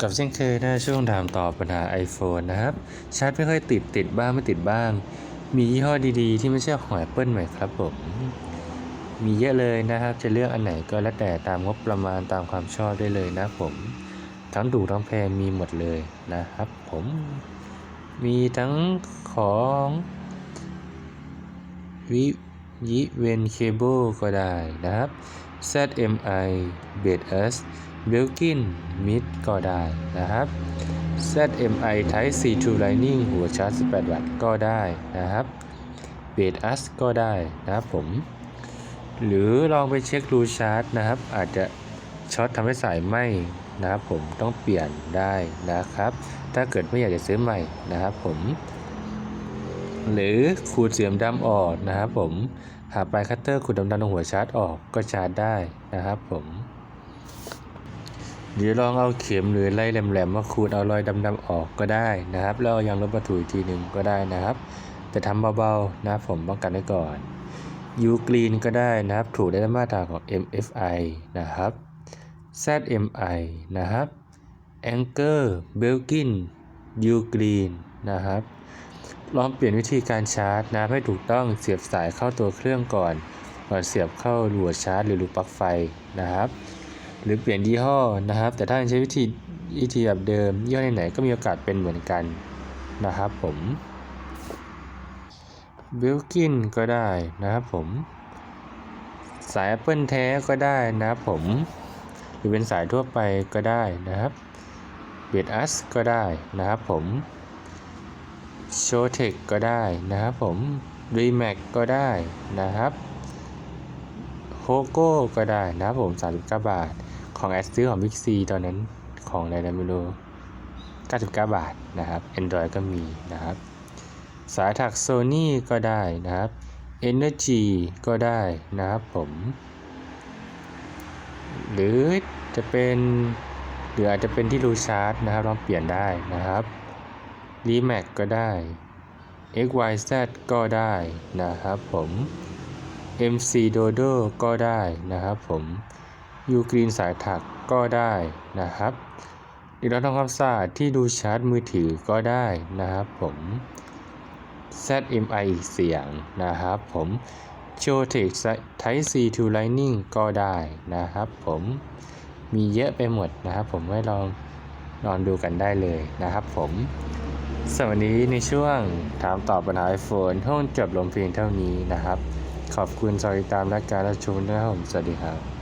กับเช่นเคยนะช่วงถามตอบปัญหา iPhone นะครับ ชาร์จไม่ค่อยติดติดบ้างไม่ติดบ้าง มียี่ห้อดีๆ ที่ไม่ใช่ของ Apple ไหมครับผม มีเยอะเลยนะครับ จะเลือกอันไหนก็แล้วแต่ตามงบประมาณตามความชอบได้เลยนะผม ทั้งถูกทั้งแพงมีหมดเลยนะครับผม มีทั้งของวิยิเวนเคเบิลก็ได้นะครับ ZMI b e d S b e l k i n Mid ก็ได้นะครับ ZMI Type C2 Lightning หัวชาร์จ 18 วัตต์ก็ได้นะครับ b e d S ก็ได้นะครับผม หรือลองไปเช็ครูชาร์จนะครับ อาจจะช็อตทำให้สายไหมนะครับผมต้องเปลี่ยนได้นะครับ ถ้าเกิดไม่อยากจะซื้อใหม่นะครับผม หรือขูดเสียมดำออกนะครับผมหาปลายคัตเตอร์ขูดดำๆตรงหัวชาร์จออกก็ชาร์จได้นะครับผมหรือลองเอาเข็มหรือไล่แหลมๆมาขูดเอารอยดำๆออกก็ได้นะครับแล้วเอายางลบประตูอีกทีหนึ่งก็ได้นะครับ แต่ทำเบาๆนะผมป้องกันไว้ก่อนยูกรีนก็ได้นะครับ ถูกได้มาตรฐานของ MFI นะครับ ZMI นะครับ Anchor Belkin U Green นะครับ ลองเปลี่ยนวิธีการชาร์จนะให้ถูกต้องเสียบสายเข้าตัวเครื่องก่อนก่อนเสียบเข้าหัวชาร์จ หรือรูปลั๊กไฟนะครับ หรือเปลี่ยนยี่ห้อนะครับ แต่ถ้ายังใช้วิธีวิธีแบบเดิมยี่ห้อไหนๆก็มีโอกาสเป็นเหมือนกันนะครับผมบิลกินก็ได้นะครับผม สาย Apple แท้ก็ได้นะครับผม หรือเป็นสายทั่วไปก็ได้นะครับเบดอัสก็ได้นะครับผม โชเทคก็ได้นะครับผมรีแม็กก็ได้นะครับโฮโก้ก็ได้นะครับผม 39 บาท ของแอสซื้อของ Big C ตอนนั้นของอะไรนะไม่รู้99 บาทนะครับ Android ก็มีนะครับ สายถัก Sony ก็ได้นะครับ Energy ก็ได้นะครับผม หรือจะเป็นหรืออาจจะเป็นที่รูชาร์จนะครับลองเปลี่ยนได้นะครับ r e m a x ก็ได้ XYZ ก็ได้นะครับผม MC Dodo ก็ได้นะครับผม U Green สายถักก็ได้นะครับหรือเราทำความสะอาดที่ดูชาร์จมือถือก็ได้นะครับผม ZMI อีกเสียงนะครับผม s h o t e c Type C2 Lightning ก็ได้นะครับผมมีเยอะไปหมดนะครับผมให้ลองลองดูกันได้เลยนะครับผม สวัสดีในช่วงถามตอบปัญหา iPhone ห้องจบลงเพียงเท่านี้นะครับ ขอบคุณสำหรับติดตามและการรับชมด้วยนะครับผมสวัสดีครับ